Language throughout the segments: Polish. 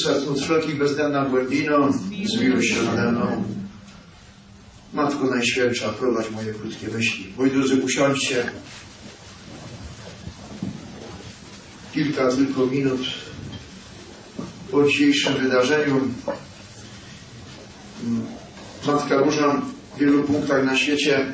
Jezusa, cud wszelkich bezdenna głębino, zmiłuj się nade mną. Matko Najświętsza, prowadź moje krótkie myśli. Moi drodzy, usiądźcie. Kilka tylko minut po dzisiejszym wydarzeniu. Matka Boża w wielu punktach na świecie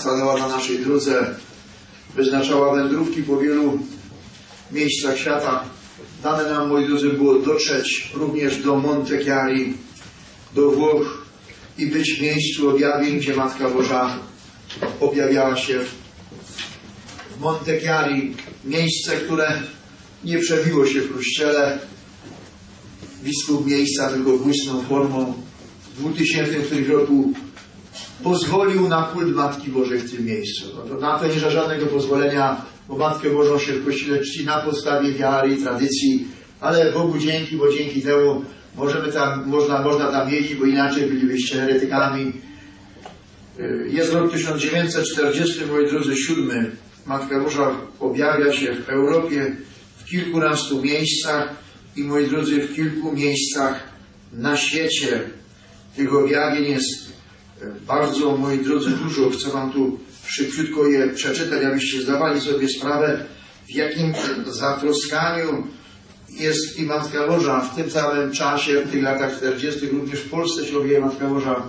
stanęła na naszej drodze, wyznaczała wędrówki po wielu miejscach świata. Dane nam, moi drodzy, było dotrzeć również do Monte Chiari, do Włoch i być w miejscu objawień, gdzie Matka Boża objawiała się w Monte Chiari. Miejsce, które nie przebiło się w kościele. Biskup miejsca tylko błysnął formą. W 2000 którymś roku pozwolił na kult Matki Bożej w tym miejscu. No to na to nie żadnego pozwolenia, bo Matkę Bożą się w Kościele czci na podstawie wiary i tradycji, ale Bogu dzięki, bo dzięki temu możemy tam, można, można tam jeździć, bo inaczej bylibyście heretykami. Y, Jest rok 1940, moi drodzy, siódmy. Matka Boża objawia się w Europie w kilkunastu miejscach i, moi drodzy, w kilku miejscach na świecie. Tych objawień jest bardzo, moi drodzy, dużo. Chcę Wam tu szybciutko je przeczytać, abyście zdawali sobie sprawę, w jakim zatroskaniu jest i Matka Boża. W tym samym czasie, w tych latach 40. również w Polsce się objawia Matka Boża.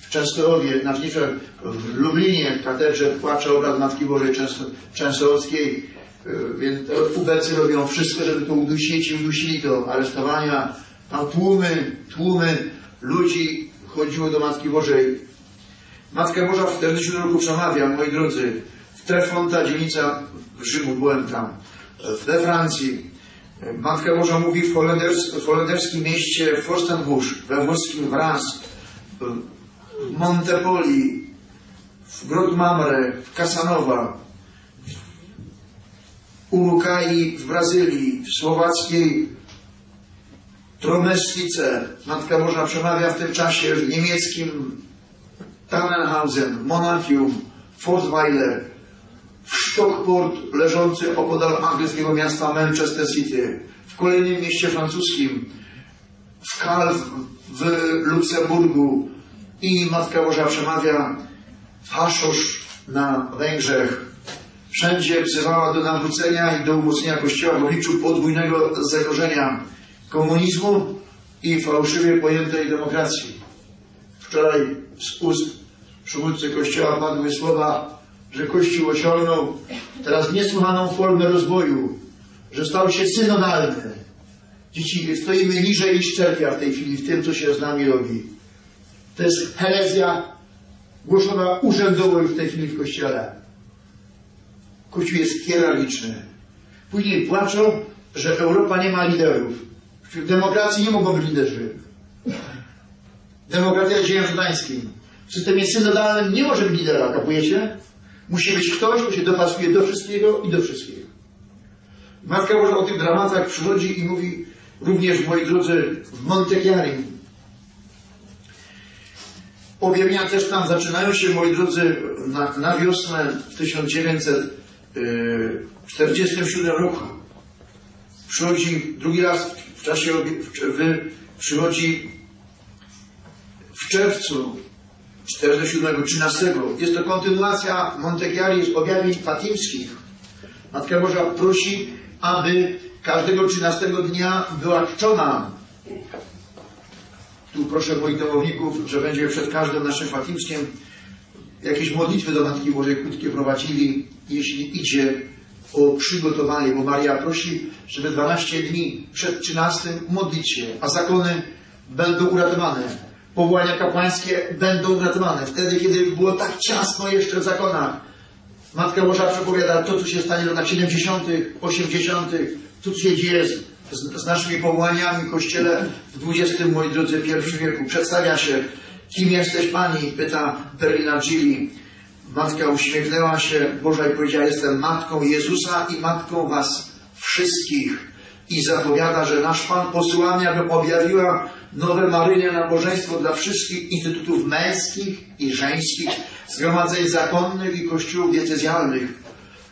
W Częstochowie, znaczy w Lublinie, w katedrze płacze obraz Matki Bożej Często, Częstochowskiej. Yy, Więc ubecy robią wszystko, żeby to udusić i udusili to. Aresztowania, tam tłumy, tłumy ludzi chodziło do Matki Bożej. Matka Boża w 40 roku przemawia, moi drodzy, w Trefonta, dzielnica Rzymu, byłem tam, we Francji. Matka Boża mówi w, w holenderskim mieście Forstenbusch, we włoskim Wraz, w Montepoli, w Grodmamre, w Casanowa, w Urukai w Brazylii, w słowackiej Tromestice. Matka Boża przemawia w tym czasie w niemieckim Tannenhausen, Monachium, Fortweiler, w Stockport leżący opodal angielskiego miasta Manchester City, w kolejnym mieście francuskim, w Calw w Luksemburgu i Matka Boża przemawia w Haszosz na Węgrzech. Wszędzie wzywała do nawrócenia i do umocnienia Kościoła w obliczu podwójnego zagrożenia komunizmu i fałszywie pojętej demokracji. Wczoraj z ust przywódcy Kościoła padły słowa, że Kościół osiągnął teraz niesłychaną formę rozwoju, że stał się synodalny. Dzieci, stoimy niżej niż cerkwia w tej chwili w tym, co się z nami robi. To jest herezja głoszona urzędowo już w tej chwili w Kościele. Kościół jest hierarchiczny. Później płaczą, że Europa nie ma liderów. W demokracji nie mogą być liderzy. Demokracja dziełem żudańskim. W systemie synodalnym nie może być lidera, kapujecie? Musi być ktoś, kto się dopasuje do wszystkiego i do wszystkiego. Matka Boża o tych dramatach przychodzi i mówi również, moi drodzy, w Monte Chiari. Objawienia też tam zaczynają się, moi drodzy, na, na wiosnę w 1947 roku. Przychodzi drugi raz w czasie, w, w, przychodzi w czerwcu 47, 13. Jest to kontynuacja Monte Chiari z objawień fatimskich. Matka Boża prosi, aby każdego 13 dnia była czczona. Tu proszę moich domowników, że będzie przed każdym naszym fatimskiem jakieś modlitwy do Matki Bożej krótkie prowadzili, jeśli idzie o przygotowanie, bo Maria prosi, żeby 12 dni przed 13 modlić się, a zakony będą uratowane. Powołania kapłańskie będą uratowane. Wtedy, kiedy było tak ciasno jeszcze w zakonach, Matka Boża przepowiada to, co się stanie w latach 70., 80., to, co się dzieje z, z, z naszymi powołaniami w Kościele w XX, moi drodzy, pierwszym wieku. Przedstawia się, kim jesteś Pani, pyta Perlina Gilli. Matka uśmiechnęła się Boża i powiedziała, jestem Matką Jezusa i Matką Was wszystkich. I zapowiada, że nasz Pan posłał mnie, abym objawiła nowe marynie nabożeństwo dla wszystkich instytutów męskich i żeńskich, zgromadzeń zakonnych i kościołów diecezjalnych.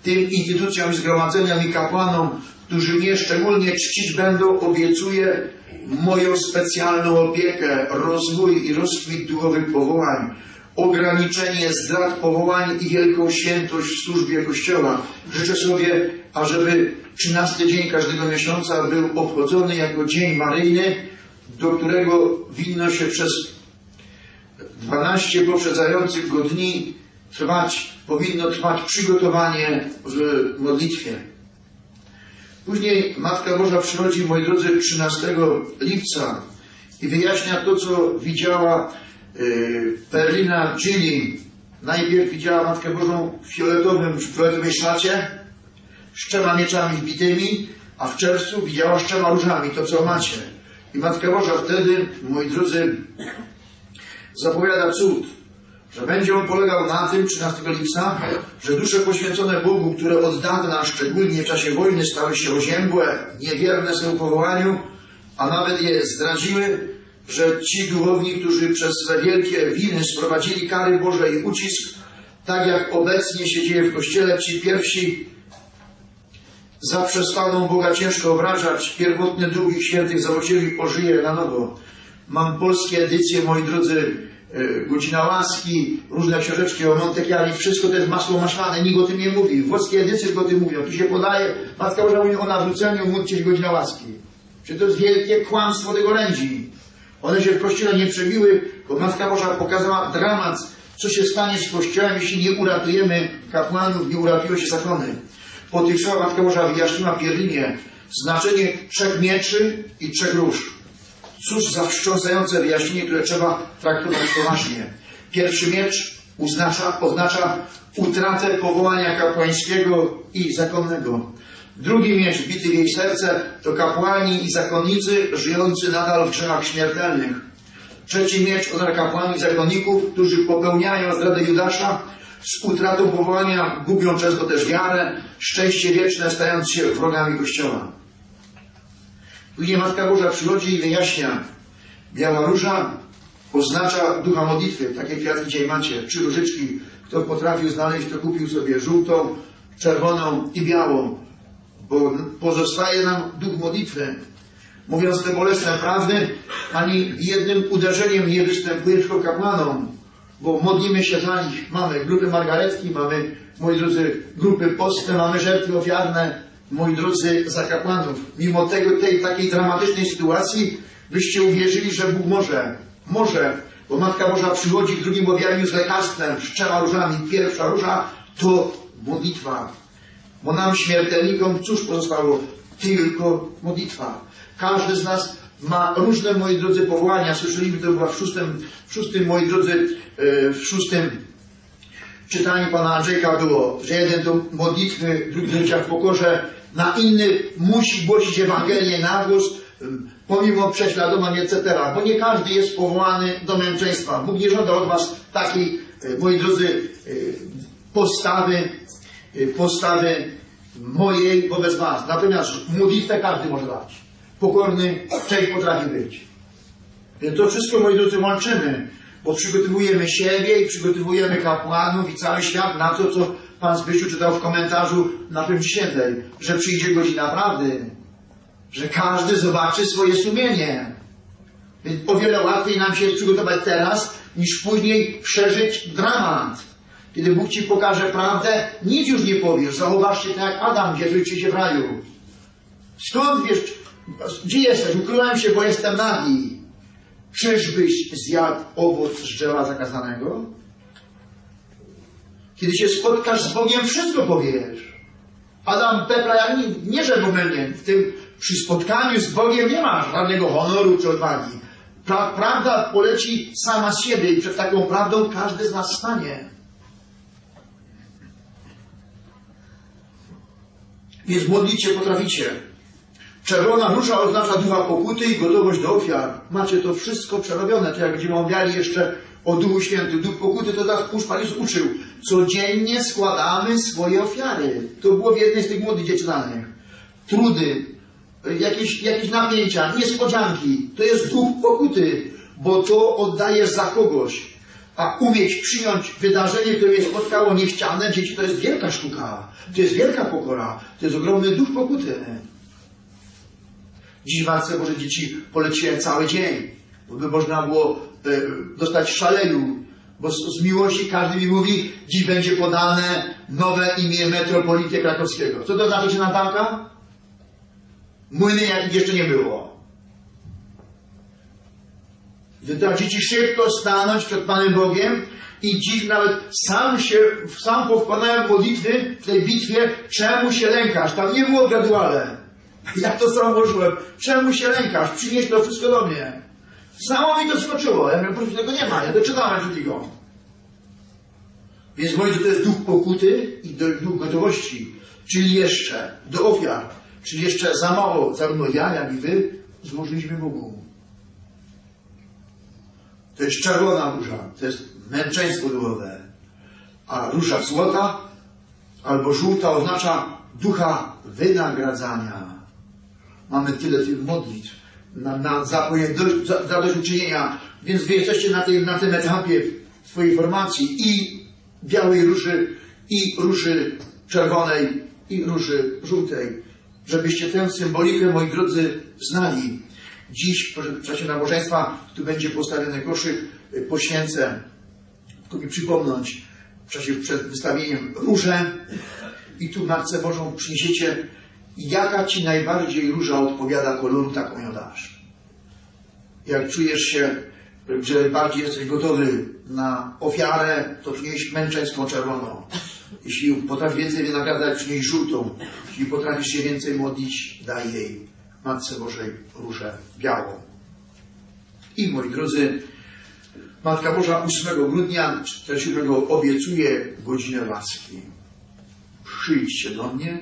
Tym instytucjom zgromadzeniom i kapłanom, którzy mnie szczególnie czcić będą, obiecuję moją specjalną opiekę, rozwój i rozkwit duchowych powołań, ograniczenie zdrad powołań i wielką świętość w służbie Kościoła. Życzę sobie, ażeby 13 dzień każdego miesiąca był obchodzony jako dzień maryjny, do którego winno się przez 12 poprzedzających go dni trwać, powinno trwać przygotowanie w modlitwie. Później Matka Boża przychodzi, moi drodzy, 13 lipca i wyjaśnia to, co widziała yy, Perlina Gilli. Najpierw widziała Matkę Bożą w fioletowym, w fioletowej szacie, z trzema mieczami wbitymi, a w czerwcu widziała z trzema różami, to co macie. I Matka Boża wtedy, moi drodzy, zapowiada cud, że będzie on polegał na tym, 13 lipca, że dusze poświęcone Bogu, które od dawna, szczególnie w czasie wojny, stały się oziębłe, niewierne są powołaniu, a nawet je zdradziły, że ci duchowni, którzy przez swe wielkie winy sprowadzili kary Boże i ucisk, tak jak obecnie się dzieje w Kościele, ci pierwsi zaprzestaną Boga ciężko obrażać, pierwotny duch ich świętych założyli ożyje na nowo. Mam polskie edycje, moi drodzy, e, Godzina Łaski, różne książeczki o Montechiali, wszystko to jest masło maślane, nikt o tym nie mówi. Włoskie edycje tylko o tym mówią. Tu się podaje, Matka Boża mówi o nawróceniu, módlcie Godzina Łaski. Czy to jest wielkie kłamstwo tego orędzi. One się w Kościele nie przebiły, bo Matka Boża pokazała dramat, co się stanie z Kościołem, jeśli nie uratujemy kapłanów, nie uratują się zakony. Po tych słowach Matka Boża wyjaśniła Pierlinie znaczenie trzech mieczy i trzech róż. Cóż za wstrząsające wyjaśnienie, które trzeba traktować poważnie. Pierwszy miecz oznacza, oznacza utratę powołania kapłańskiego i zakonnego. Drugi miecz bity w jej serce to kapłani i zakonnicy żyjący nadal w grzechach śmiertelnych. Trzeci miecz oznacza kapłani i zakonników, którzy popełniają zdradę Judasza, z utratą powołania gubią często też wiarę, szczęście wieczne, stając się wrogami Kościoła. Później Matka Boża przychodzi i wyjaśnia. Biała róża oznacza ducha modlitwy. Takie kwiatki dzisiaj macie. Trzy różyczki. Kto potrafił znaleźć, to kupił sobie żółtą, czerwoną i białą. Bo pozostaje nam duch modlitwy. Mówiąc te bolesne prawdy, ani jednym uderzeniem nie występuje tylko kapłanom, bo modlimy się za nich. Mamy grupy margaretki, mamy, moi drodzy, grupy postne, mamy żertwy ofiarne, moi drodzy, za kapłanów. Mimo tego, tej takiej dramatycznej sytuacji, byście uwierzyli, że Bóg może. Może, bo Matka Boża przychodzi w drugim objawieniu z lekarstwem, z różami. Pierwsza róża to modlitwa. Bo nam śmiertelnikom cóż pozostało? Tylko modlitwa. Każdy z nas ma różne, moi drodzy, powołania. Słyszeliśmy to chyba w szóstym, w szóstym moi drodzy, e, w szóstym czytaniu pana Andrzejka było, że jeden do modlitwy, drugi życia w pokorze, na inny musi głosić Ewangelię na głos, pomimo prześladowań, etc. Bo nie każdy jest powołany do męczeństwa. Bóg nie żąda od was takiej, e, moi drodzy, e, postawy, postawy mojej wobec was. Natomiast modlitwę każdy może dać. Pokorny część potrafi być. Więc to wszystko, moi drodzy, łączymy, bo przygotowujemy siebie i przygotowujemy kapłanów i cały świat na to, co Pan Zbysiu czytał w komentarzu na tym świętej, że przyjdzie godzina prawdy, że każdy zobaczy swoje sumienie. Więc o wiele łatwiej nam się przygotować teraz, niż później przeżyć dramat. Kiedy Bóg Ci pokaże prawdę, nic już nie powiesz. Zauważcie tak jak Adam, gdzie się w raju. Skąd wiesz, gdzie jesteś? Ukryłem się, bo jestem nagi. Czyżbyś zjadł owoc z drzewa zakazanego? Kiedy się spotkasz z Bogiem, wszystko powiesz. Adam Pepla, ja nie, nie że pomylnie, w tym przy spotkaniu z Bogiem nie masz żadnego honoru czy odwagi. Pra, prawda poleci sama z siebie i przed taką prawdą każdy z nas stanie. Więc modlicie potraficie. Czerwona róża oznacza ducha pokuty i gotowość do ofiar. Macie to wszystko przerobione. To jak będziemy omawiali jeszcze o Duchu Świętym. Duch pokuty to nas Pusz Pan uczył. Codziennie składamy swoje ofiary. To było w jednej z tych młodych dziecianych. Trudy, jakieś, jakieś napięcia, niespodzianki. To jest duch pokuty, bo to oddajesz za kogoś. A umieć przyjąć wydarzenie, które mnie spotkało niechciane, dzieci, to jest wielka sztuka. To jest wielka pokora. To jest ogromny duch pokuty. Dziś w Matce Boże Dzieci poleciłem cały dzień, by można było e, dostać szaleju, bo z, z miłości każdy mi mówi, dziś będzie podane nowe imię metropolity krakowskiego. Co to znaczy, Natalka? Młyny jak jeszcze nie było. Dzieci szybko stanąć przed Panem Bogiem i dziś nawet sam się, sam powkładałem modlitwy w tej bitwie, czemu się lękasz? Tam nie było graduale. Ja to sam włożyłem. Czemu się lękasz? Przynieś to wszystko do mnie. Samo mi to skoczyło. Ja mówię, tego nie ma. Ja to czytałem wszystkiego. Więc moi to jest duch pokuty i duch gotowości. Czyli jeszcze do ofiar. Czyli jeszcze za mało, zarówno ja, jak i wy złożyliśmy Bogu. To jest czerwona róża, to jest męczeństwo duchowe. A róża złota albo żółta oznacza ducha wynagradzania. Mamy tyle tych modlitw na, na zapoję- za- zadośćuczynienia, więc wy jesteście na, tej, na tym etapie swojej formacji i białej róży, i róży czerwonej, i róży żółtej. Żebyście tę symbolikę, moi drodzy, znali. Dziś w czasie nabożeństwa tu będzie postawiony koszyk, y, poświęcę, tylko mi przypomnąć, w czasie przed wystawieniem róże i tu Matce Bożą przyniesiecie, jaka Ci najbardziej róża odpowiada koloru, taką ją dasz. Jak czujesz się, że bardziej jesteś gotowy na ofiarę, to przynieś męczeńską czerwoną. Jeśli potrafisz więcej wynagradzać, przynieś żółtą. Jeśli potrafisz się więcej modlić, daj jej Matce Bożej różę białą. I moi drodzy, Matka Boża 8 grudnia 47 obiecuje godzinę łaski. Przyjdźcie do mnie,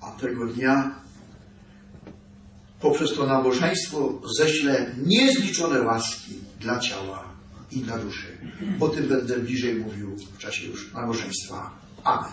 a tego dnia poprzez to nabożeństwo ześlę niezliczone łaski dla ciała i dla duszy. O tym będę bliżej mówił w czasie już nabożeństwa. Amen.